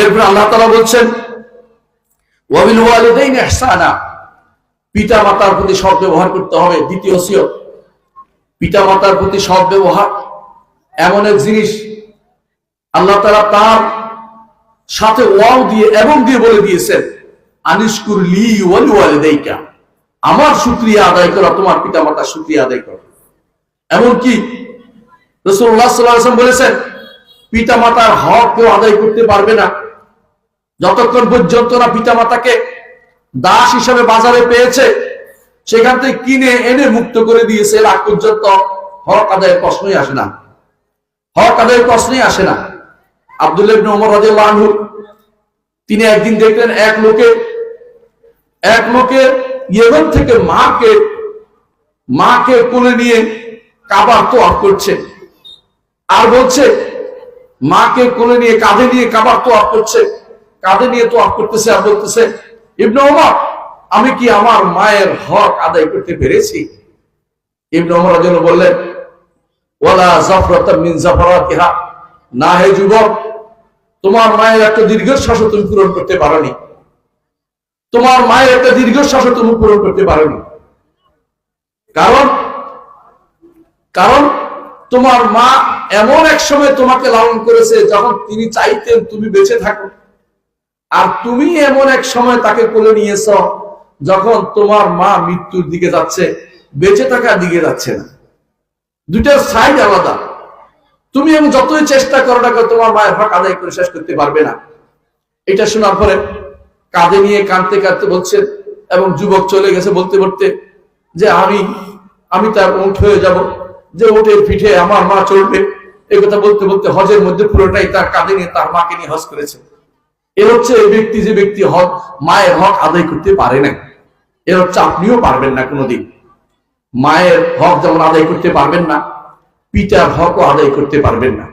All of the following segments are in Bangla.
এরপর আল্লাহ তালা বলছেন পিতা মাতার প্রতি সব ব্যবহার করতে হবে, দ্বিতীয় সিয়ত পিতা মাতার প্রতি সব ব্যবহার এমন এক জিনিস, আল্লাহ তালা তার সাথে ওয়াও দিয়ে এবং দিয়ে বলে দিয়েছেন আনিসকুর লি ওয়ালি ওয়ালিদাইকা। আমার সুক্রিয়া আদায় করা, তোমার পিতা মাতার সুক্রিয়া আদায় করা। এমনকি রসুল্লাহ সাল্লাম বলেছেন পিতা মাতার হক কেউ আদায় করতে পারবে না। যতক্ষণ পর্যন্ত না পিতা মাতাকে দাস হিসাবে বাজারে পেয়েছে, সেখান থেকে কিনে এনে মুক্ত করে দিয়েছে, এর আগ পর্যন্ত হক আদায়ের প্রশ্নই আসে না। হক আদায়ের প্রশ্নই আসে না। আব্দুল্লাহ ওমর তিনি একদিন দেখলেন এক লোকে এক লোকে ইয়েমেন থেকে মাকে মাকে কোলে নিয়ে কাবার তোয়াফ করছে আর বলছে, মাকে কোলে নিয়ে কাঁধে নিয়ে কাবার তোয়াফ করছে। কাঁধে নিয়ে তোয়াফ করতেছে আর বলতেছে, ইবনে ওমর, আমি কি আমার মায়ের হক আদায় করতে পেরেছি? ইবনে ওমর রাদিয়াল্লাহু বললেন তোমার মায়ের একটা পূরণ করতে কারণ কারণ তোমার মা এমন এক সময় তোমাকে লালন করেছে যখন তিনি চাইতেন তুমি বেঁচে থাকো। আর তুমি এমন এক সময় তাকে কোলে নিয়েছ যখন তোমার মা মৃত্যুর দিকে যাচ্ছে, বেঁচে থাকার দিকে যাচ্ছে না। দুটার সাইড আলাদা। তুমি এবং যতই চেষ্টা করো না তোমার মায়ের হক আদায় করে শেষ করতে পারবে না। এটা শোনার পরে কাঁধে নিয়ে কাঁদতে কাঁদতে বলছে এবং যুবক চলে গেছে বলতে বলতে যে, আমি আমি তার উঠ হয়ে যাব। যে উঠের পিঠে আমার মা চলবে এই কথা বলতে বলতে হজের মধ্যে পুরোটাই তার কাঁধে নিয়ে তার মাকে নিয়ে হজ করেছে। এর হচ্ছে এই ব্যক্তি যে ব্যক্তি হক, মায়ের হক আদায় করতে পারে না এর হচ্ছে আপনিও পারবেন না কোনোদিন। মায়ের হক যেমন আদায় করতে পারবেন না, পিতার হকও আদায় করতে পারবেন না।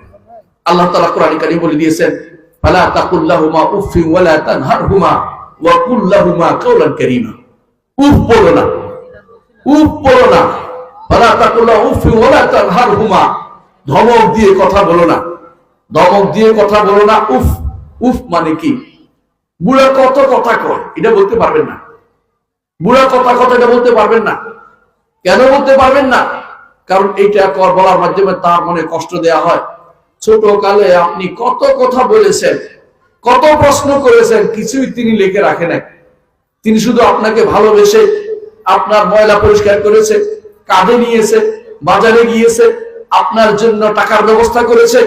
আল্লাহ তালা কোরআন কারীম বলে দিয়েছেন উফ না। উফ না। তাকুল্লাহ ধমক দিয়ে কথা বলো না। ধমক দিয়ে কথা বলো না, উফ। উফ মানে কি? বুড়া কত কথা কয়, এটা বলতে পারবেন না। বুড়া কথা কথা এটা বলতে পারবেন না। কেন বলতে পারবেন না? কারণ এইটা কর বলার মাধ্যমে তার মনে কষ্ট দেয়া হয়। ছোট কালে আপনি কত কথা বলেছেন, কত প্রশ্ন করেছেন, কিছুই তিনি লিখে রাখে নাই। তিনি শুধু আপনাকে ভালোবেসে আপনার ময়লা পরিষ্কার করেছে, কাঁধে নিয়েছে, বাজারে গিয়েছে, আপনার জন্য টাকার ব্যবস্থা করেছে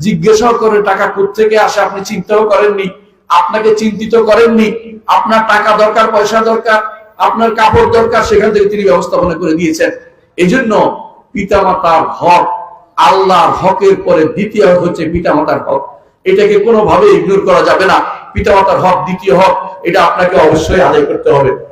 জিজ্ঞাসাও করে, টাকা থেকে আসে? আপনি চিন্তাও করেননি। আপনাকে চিন্তিত করেননি। আপনার টাকা দরকার, পয়সা দরকার, আপনার কাপড় দরকার, সেখান থেকে তিনি ব্যবস্থাপনা করে দিয়েছেন। এই জন্য পিতামাতার হক আল্লাহর হকের পরে দ্বিতীয় হক হচ্ছে পিতামাতার হক। এটাকে কোনোভাবে ইগনোর করা যাবে না। পিতামাতার হক দ্বিতীয় হক, এটা আপনাকে অবশ্যই আদায় করতে হবে।